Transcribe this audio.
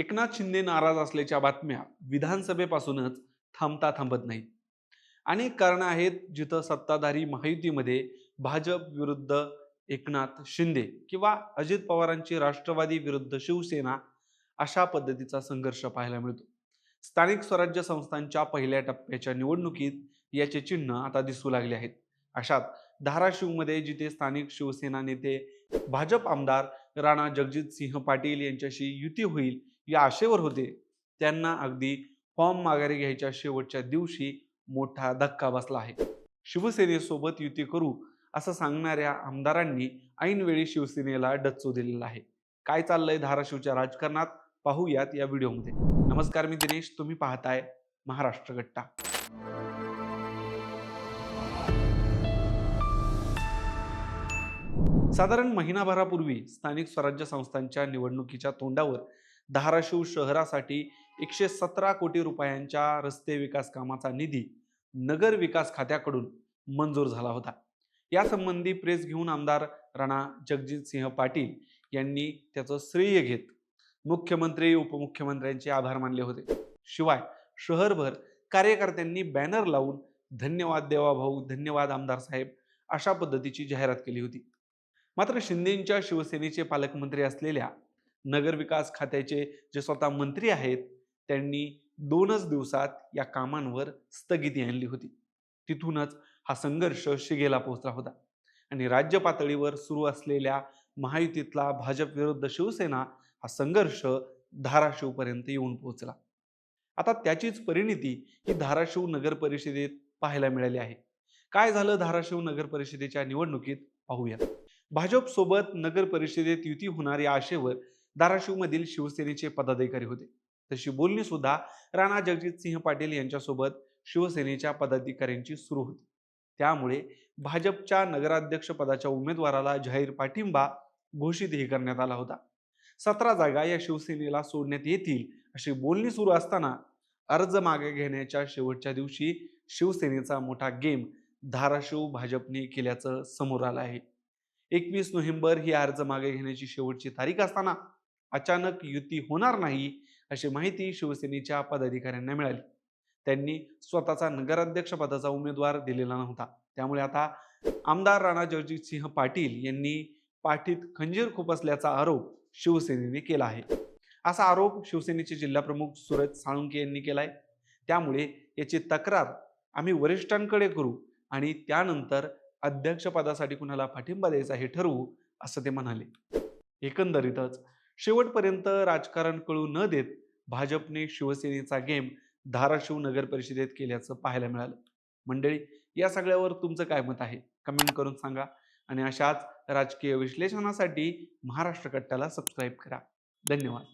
एकनाथ शिंदे नाराज असल्याच्या बातम्या विधानसभेपासूनच थांबता थांबत नाहीत. अनेक कारणं आहेत जिथं सत्ताधारी महायुतीमध्ये भाजप विरुद्ध एकनाथ शिंदे किंवा अजित पवारांची राष्ट्रवादी विरुद्ध शिवसेना अशा पद्धतीचा संघर्ष पाहायला मिळतो. स्थानिक स्वराज्य संस्थांच्या पहिल्या टप्प्याच्या निवडणुकीत याचे चिन्ह आता दिसू लागले आहेत. अशात धाराशिवमध्ये जिथे स्थानिक शिवसेना नेते भाजप आमदार राणा जगजित सिंह पाटील यांच्याशी युती होईल या आशेवर होते. त्यांना अगदी फॉर्म माघारी घ्यायच्या शेवटच्या दिवशी मोठा धक्का बसला आहे. शिवसेनेसोबत युती करू असं सांगणाऱ्या आमदारांनी ऐनवेळी शिवसेनेला डच्चू दिलेला आहे. काय चाललंय धाराशिवच्या राजकारणात? पाहूयात या व्हिडिओमध्ये. नमस्कार मी दिनेश तुम्ही पाहताय महाराष्ट्र गट्टा. साधारण महिनाभरापूर्वी स्थानिक स्वराज्य संस्थांच्या निवडणुकीच्या तोंडावर धाराशिव शहरासाठी एकशे सतरा कोटी रुपयांच्या रस्ते विकास कामाचा निधी नगर विकास खात्याकडून मंजूर झाला होता. यासंबंधी प्रेस घेऊन आमदार राणा जगजित सिंह पाटील यांनी त्याचं श्रेय घेत मुख्यमंत्री उपमुख्यमंत्र्यांचे आभार मानले होते. शिवाय शहरभर कार्यकर्त्यांनी बॅनर लावून धन्यवाद देवा भाऊ धन्यवाद आमदार साहेब अशा पद्धतीची जाहिरात केली होती. मात्र शिंदेंच्या शिवसेनेचे पालकमंत्री असलेल्या नगरविकास खात्याचे जे स्वतः मंत्री आहेत त्यांनी दोनच दिवसात या कामांवर स्थगिती आणली होती. तिथूनच हा संघर्ष शिगेला पोहोचला होता. आणि राज्य पातळीवर सुरू असलेल्या महायुतीतला भाजप विरुद्ध शिवसेना हा संघर्ष धाराशिवपर्यंत येऊन पोहोचला. आता त्याचीच परिणिती ही धाराशिव नगर परिषदेत पाहायला मिळाली आहे. काय झालं धाराशिव नगर परिषदेच्या निवडणुकीत पाहूया. भाजप सोबत नगर परिषदेत युती होणार या आशेवर धाराशिवमधील शिवसेनेचे पदाधिकारी होते. तशी बोलणी सुद्धा राणा जगजित सिंह पाटील यांच्यासोबत शिवसेनेच्या पदाधिकाऱ्यांची सुरू होती. त्यामुळे भाजपच्या नगराध्यक्ष पदाच्या उमेदवाराला जाहीर पाठिंबा घोषितही करण्यात आला होता. सतरा जागा या शिवसेनेला सोडण्यात येतील अशी बोलणी सुरू असताना अर्ज मागे घेण्याच्या शेवटच्या दिवशी शिवसेनेचा मोठा गेम धाराशिव भाजपने केल्याचं समोर आलं आहे. एकवीस नोव्हेंबर ही अर्ज मागे घेण्याची शेवटची तारीख असताना अचानक युती होणार नाही अशी माहिती शिवसेनेच्या पदाधिकाऱ्यांना मिळाली. त्यांनी स्वतःचा नगराध्यक्ष पदाचा उमेदवार दिलेला नव्हता. त्यामुळे आता आमदार राणा जगजितसिंह पाटील यांनी पाठीत खंजीर खुपसल्याचा आरोप शिवसेनेने केला आहे. असा आरोप शिवसेनेचे जिल्हाप्रमुख सुरज साळुंके यांनी केला आहे त्यामुळे याची तक्रार आम्ही वरिष्ठांकडे करू आणि त्यानंतर अध्यक्षपदासाठी कुणाला पाठिंबा द्यायचा हे ठरवू असं ते म्हणाले. एकंदरीतच शेवटपर्यंत राजकारण कळू न देत भाजपने शिवसेनेचा गेम धाराशिव नगर परिषदेत केल्याचं पाहायला मिळालं. मंडळी या सगळ्यावर तुमचं काय मत आहे? कमेंट करून सांगा आणि अशाच राजकीय विश्लेषणासाठी महाराष्ट्र कट्ट्याला सबस्क्राईब करा. धन्यवाद.